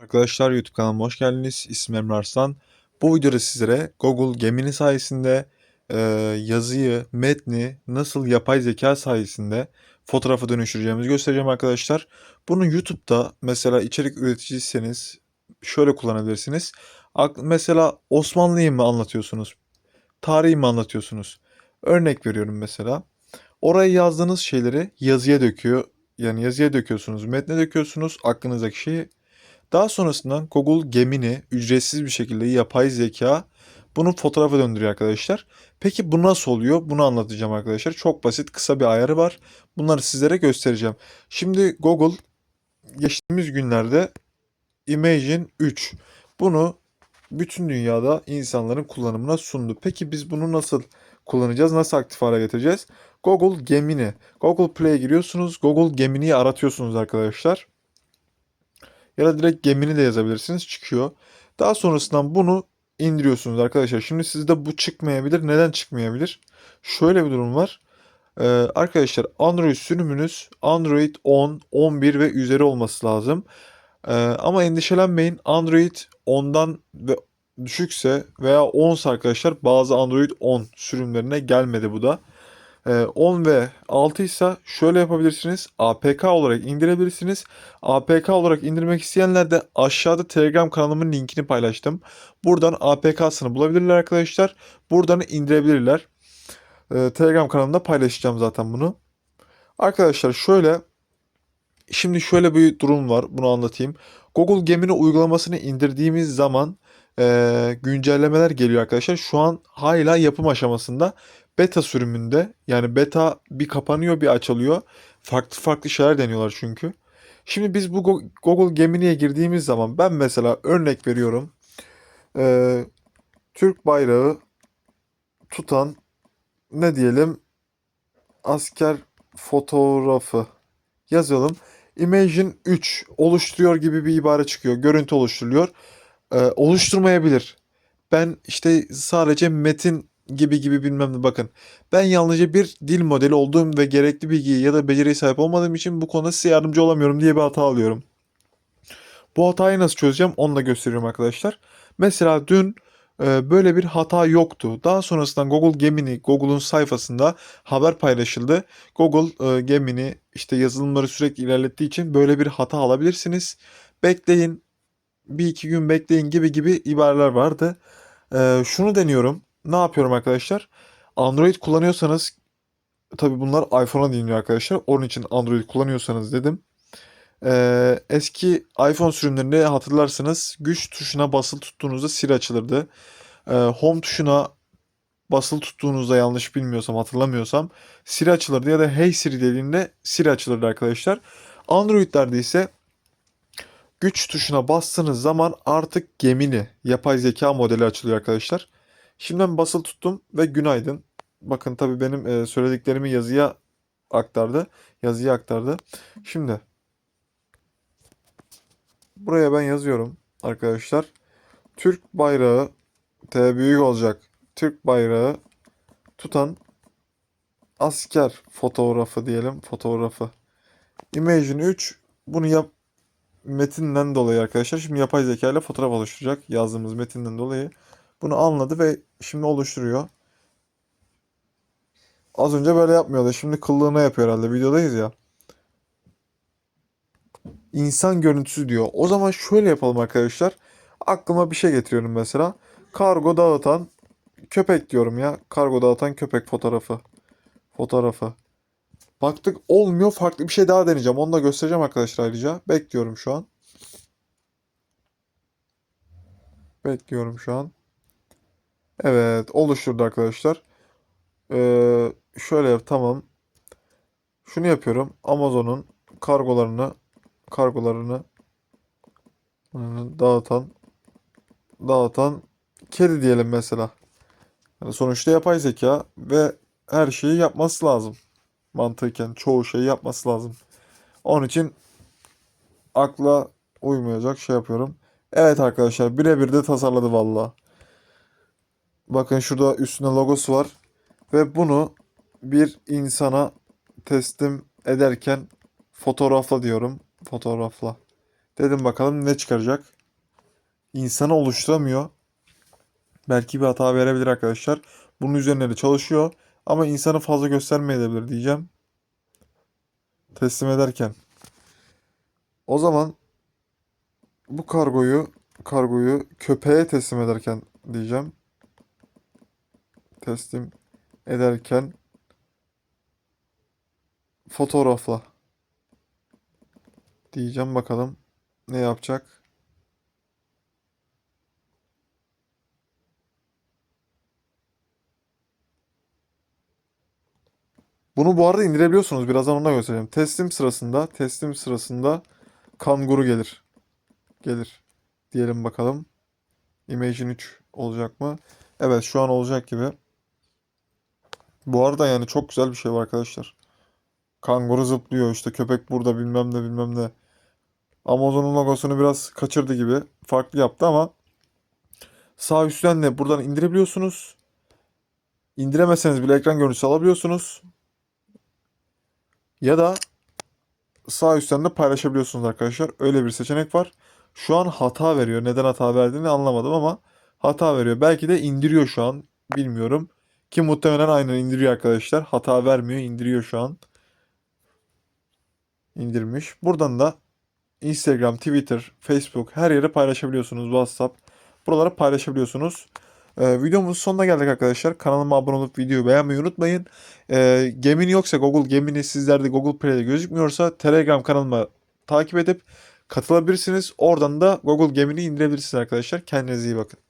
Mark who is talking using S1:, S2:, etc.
S1: Arkadaşlar YouTube kanalıma hoş geldiniz. İsmim Emre Arslan. Bu videoda sizlere Google Gemini sayesinde e, yazıyı, metni nasıl yapay zeka sayesinde fotoğrafa dönüştüreceğimizi göstereceğim arkadaşlar. Bunu YouTube'da mesela içerik üreticiyseniz şöyle kullanabilirsiniz. Mesela Osmanlı'yı mı anlatıyorsunuz? Tarihi mi anlatıyorsunuz? Örnek veriyorum mesela. Oraya yazdığınız şeyleri yazıya döküyor. Yani yazıya döküyorsunuz, metne döküyorsunuz aklınızdaki şeyi daha sonrasında Google Gemini ücretsiz bir şekilde yapay zeka bunu fotoğrafa döndürüyor arkadaşlar. Peki bu nasıl oluyor? Bunu anlatacağım arkadaşlar. Çok basit, kısa bir ayarı var. Bunları sizlere göstereceğim. Şimdi Google geçtiğimiz günlerde Imagen 3 bunu bütün dünyada insanların kullanımına sundu. Peki biz bunu nasıl kullanacağız? Nasıl aktif hale getireceğiz? Google Gemini. Google Play'e giriyorsunuz. Google Gemini'yi aratıyorsunuz arkadaşlar. Ya da direkt Gemini de yazabilirsiniz. Çıkıyor. Daha sonrasından bunu indiriyorsunuz arkadaşlar. Şimdi sizde bu çıkmayabilir. Neden çıkmayabilir? Şöyle bir durum var. Ee, arkadaşlar Android sürümünüz Android 10, 11 ve üzeri olması lazım. Ee, ama endişelenmeyin. Android 10'dan ve düşükse veya 10 arkadaşlar bazı Android 10 sürümlerine gelmedi bu da. Ee, 10 ve 6 ise şöyle yapabilirsiniz. APK olarak indirebilirsiniz. APK olarak indirmek isteyenler de aşağıda Telegram kanalımın linkini paylaştım. Buradan APK'sını bulabilirler arkadaşlar. Buradan indirebilirler. Ee, Telegram kanalımda paylaşacağım zaten bunu. Arkadaşlar şöyle şimdi şöyle bir durum var. Bunu anlatayım. Google Gemini uygulamasını indirdiğimiz zaman e, güncellemeler geliyor arkadaşlar. Şu an hala yapım aşamasında. Beta sürümünde yani beta bir kapanıyor bir açılıyor. Farklı farklı şeyler deniyorlar çünkü. Şimdi biz bu Go- Google Gemini'ye girdiğimiz zaman ben mesela örnek veriyorum. Ee, Türk bayrağı tutan ne diyelim asker fotoğrafı yazalım. Imagen 3 oluşturuyor gibi bir ibare çıkıyor. Görüntü oluşturuluyor. Ee, oluşturmayabilir. Ben işte sadece metin gibi gibi bilmem ne bakın. Ben yalnızca bir dil modeli olduğum ve gerekli bilgiye ya da beceriye sahip olmadığım için bu konuda size yardımcı olamıyorum diye bir hata alıyorum. Bu hatayı nasıl çözeceğim onu da gösteriyorum arkadaşlar. Mesela dün e, böyle bir hata yoktu. Daha sonrasında Google Gemini, Google'un sayfasında haber paylaşıldı. Google e, Gemini işte yazılımları sürekli ilerlettiği için böyle bir hata alabilirsiniz. Bekleyin, bir iki gün bekleyin gibi gibi ibareler vardı. E, şunu deniyorum. Ne yapıyorum arkadaşlar? Android kullanıyorsanız tabi bunlar iPhone'a dinliyor arkadaşlar. Onun için Android kullanıyorsanız dedim. Ee, eski iPhone sürümlerinde hatırlarsınız güç tuşuna basılı tuttuğunuzda Siri açılırdı. Ee, home tuşuna basılı tuttuğunuzda yanlış bilmiyorsam hatırlamıyorsam Siri açılırdı ya da Hey Siri dediğinde Siri açılırdı arkadaşlar. Android'lerde ise güç tuşuna bastığınız zaman artık Gemini yapay zeka modeli açılıyor arkadaşlar. Şimdi ben basılı tuttum ve günaydın. Bakın tabii benim e, söylediklerimi yazıya aktardı. Yazıya aktardı. Şimdi buraya ben yazıyorum arkadaşlar. Türk bayrağı T büyük olacak. Türk bayrağı tutan asker fotoğrafı diyelim. Fotoğrafı. Imagen 3 bunu yap metinden dolayı arkadaşlar. Şimdi yapay zeka ile fotoğraf oluşturacak yazdığımız metinden dolayı. Bunu anladı ve şimdi oluşturuyor. Az önce böyle yapmıyordu. Şimdi kıllığına yapıyor herhalde. Videodayız ya. İnsan görüntüsü diyor. O zaman şöyle yapalım arkadaşlar. Aklıma bir şey getiriyorum mesela. Kargo dağıtan köpek diyorum ya. Kargo dağıtan köpek fotoğrafı. Fotoğrafı. Baktık olmuyor. Farklı bir şey daha deneyeceğim. Onu da göstereceğim arkadaşlar ayrıca. Bekliyorum şu an. Bekliyorum şu an. Evet oluşturdu arkadaşlar. Ee, şöyle tamam. Şunu yapıyorum. Amazon'un kargolarını kargolarını e, dağıtan dağıtan kedi diyelim mesela. Yani sonuçta yapay zeka ve her şeyi yapması lazım. Mantıken çoğu şeyi yapması lazım. Onun için akla uymayacak şey yapıyorum. Evet arkadaşlar birebir de tasarladı valla. Bakın şurada üstünde logosu var. Ve bunu bir insana teslim ederken fotoğrafla diyorum. Fotoğrafla. Dedim bakalım ne çıkaracak. İnsanı oluşturamıyor. Belki bir hata verebilir arkadaşlar. Bunun üzerine de çalışıyor. Ama insanı fazla göstermeyebilir diyeceğim. Teslim ederken. O zaman bu kargoyu kargoyu köpeğe teslim ederken diyeceğim. Teslim ederken fotoğrafla diyeceğim bakalım ne yapacak. Bunu bu arada indirebiliyorsunuz. Birazdan onu da göstereceğim. Teslim sırasında, teslim sırasında kanguru gelir. Gelir. Diyelim bakalım. Imagine 3 olacak mı? Evet şu an olacak gibi. Bu arada yani çok güzel bir şey var arkadaşlar. Kanguru zıplıyor işte köpek burada bilmem ne bilmem ne. Amazon'un logosunu biraz kaçırdı gibi. Farklı yaptı ama sağ üstten de buradan indirebiliyorsunuz. İndiremezseniz bile ekran görüntüsü alabiliyorsunuz. Ya da sağ üstten de paylaşabiliyorsunuz arkadaşlar. Öyle bir seçenek var. Şu an hata veriyor. Neden hata verdiğini anlamadım ama hata veriyor. Belki de indiriyor şu an. Bilmiyorum. Ki muhtemelen aynen indiriyor arkadaşlar. Hata vermiyor. indiriyor şu an. İndirmiş. Buradan da Instagram, Twitter, Facebook her yere paylaşabiliyorsunuz. WhatsApp. Buralara paylaşabiliyorsunuz. Ee, videomuzun sonuna geldik arkadaşlar. Kanalıma abone olup videoyu beğenmeyi unutmayın. Ee, Gemini yoksa Google Gemini sizlerde Google Play'de gözükmüyorsa Telegram kanalıma takip edip katılabilirsiniz. Oradan da Google Gemini indirebilirsiniz arkadaşlar. Kendinize iyi bakın.